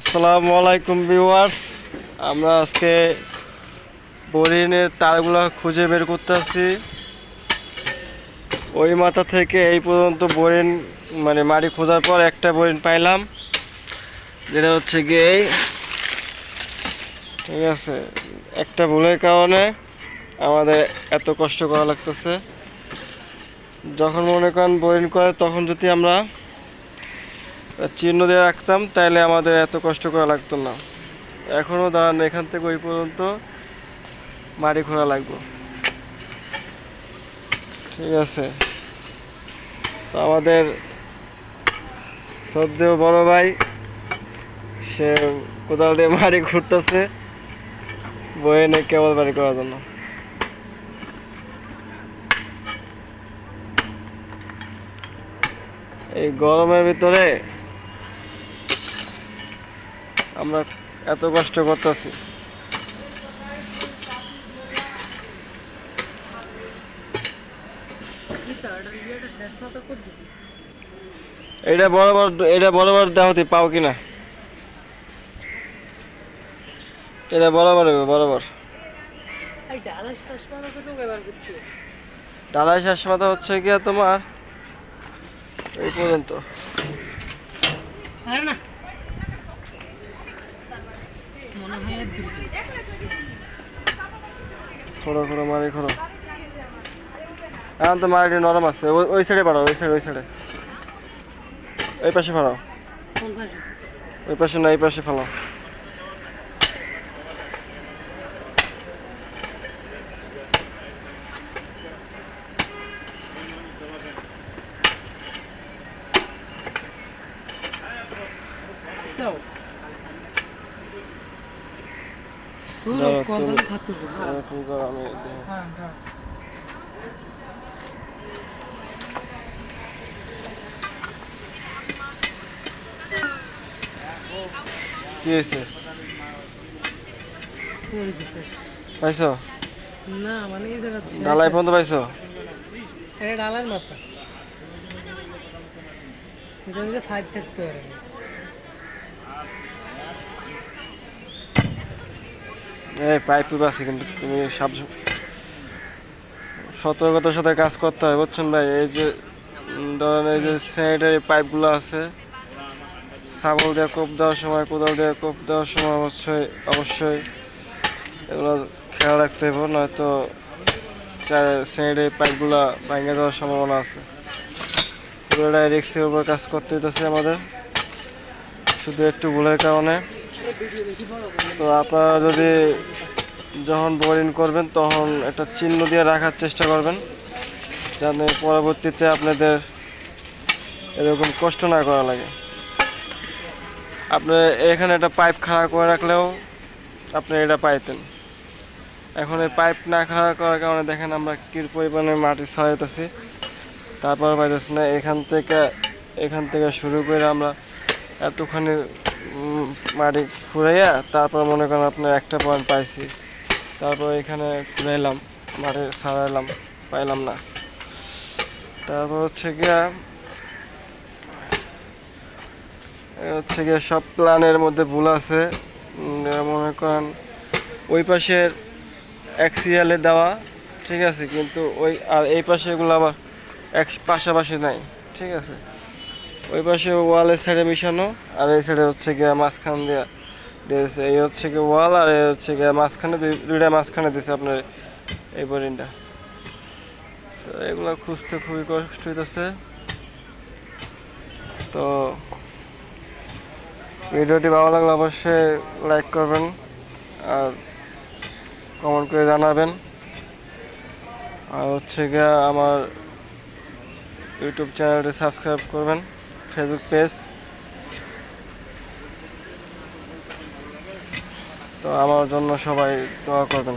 আসসালামু আলাইকুম ভিউয়ার্স। আমরা আজকে বোরিনের তারগুলো খুঁজে বের করতেছি ওই মাথা থেকে এই পর্যন্ত বোরিন মানে মাটি খোঁজার পর একটা বোরিন পাইলাম। যেটা হচ্ছে গিয়ে ঠিক আছে, একটা ভুলের কারণে আমাদের এত কষ্ট করা লাগতেছে। যখন মনে করেন বোরিং করে, তখন যদি আমরা চিহ্ন দিয়ে রাখতাম তাহলে আমাদের এত কষ্ট করা লাগতো না। এখনও দাঁড়ান, এখান থেকে ওই পর্যন্ত মাটি খোঁড়া লাগবে। ঠিক আছে। আমাদের শ্রদ্ধেয় বড় ভাই, সে কোদাল দিয়ে মাটি ঘুরতেছে বয়ে নেই কেবল বাড়ি করার জন্য। এই গরমের ভিতরে আমরা এত কষ্ট করতেছি। এটা বরাবর এটা বরাবর দেখাতে পাও কিনা এটা বরাবর হবে বরাবর ডালাই শেষ মাথা হচ্ছে গিয়া তোমার এই পর্যন্ত। খোড়ো খোড়ো মারি খোড়ো। এখন তো মারিটি নরম আছে। ওই- সাইডে পারো ওই সাইড ওই সাইডে ওই পাশে ফালাও ওই পাশে না এই পাশে ফালাও দাঁড়াও, তুমি- এরকম করো, আমি দেখি। কি হয়েছে পাইছো না মানে এই জায়গা ডালাই পর্যন্ত পাইছো এটা ডালার মাথা এটা ফাইভ থাকতে পারে এই পাইপ আছে, কিন্তু তুমি সব সতর্কতার সাথে কাজ করতে হয়, বুঝছেন ভাই? এই যে ধরেন এই যে স্যানিটারি পাইপগুলো আছে সাবল দিয়ে কোপ দেওয়ার সময়, কোদাল দিয়ে কোপ দেওয়ার সময় অবশ্যই অবশ্যই এগুলো খেয়াল রাখতে হবে, নয়তো স্যানিটারি পাইপগুলো ভেঙে যাওয়ার সম্ভাবনা আছে। পুরোটাই রিক্সের উপর কাজ করতে হইতেছে আমাদের। শুধু একটু ভুলের কারণে। তো আপনারা যদি যখন বোরিং করবেন, তখন একটা চিহ্ন দিয়ে রাখার চেষ্টা করবেন, যাতে পরবর্তীতে আপনাদের এরকম কষ্ট না করা লাগে। আপনি এখানে একটা পাইপ খাড়া করে রাখলেও আপনি এটা পাইতেন। এখন এই পাইপ না খাড়া করার কারণে দেখেন আমরা কি পরিমাণে মাটি ছাড়াইতেছি। তারপর পাইতেছি না, এখান থেকে এখান থেকে শুরু করে আমরা এতখানি মাটি খুঁড়াইয়া তারপর মনে করেন আপনার একটা পয়েন্ট পাইছি। তারপর এখানে ঘুরাইলাম মাটি ছাড়াইলাম, পাইলাম না। তারপর হচ্ছে গিয়া হচ্ছে গিয়ে সব প্ল্যানের মধ্যে ভুল আছে। মনে করেন ওই পাশের এক দেওয়া, ঠিক আছে? কিন্তু ওই, আর এই পাশে এগুলো আবার এক, পাশাপাশি নাই, ঠিক আছে? ওই পাশে ওয়ালের সাইডে মিশানো, আর এই সাইডে হচ্ছে গিয়ে মাঝখান দিয়ে দিয়েছে। এই হচ্ছে গিয়ে ওয়াল, আর এই হচ্ছে গিয়ে মাঝখানে দুই, দুইটা মাঝখানে দিয়েছে আপনার এই বোরিংটা। তো এগুলো খুঁজতে খুবই কষ্ট হইতেছে। তো ভিডিওটি ভালো লাগলে অবশ্যই লাইক করবেন, আর কমেন্ট করে জানাবেন। আর হচ্ছে গিয়ে আমার ইউটিউব চ্যানেলটি সাবস্ক্রাইব করবেন। Facebook page. তো আমার জন্য সবাই দোয়া করবেন।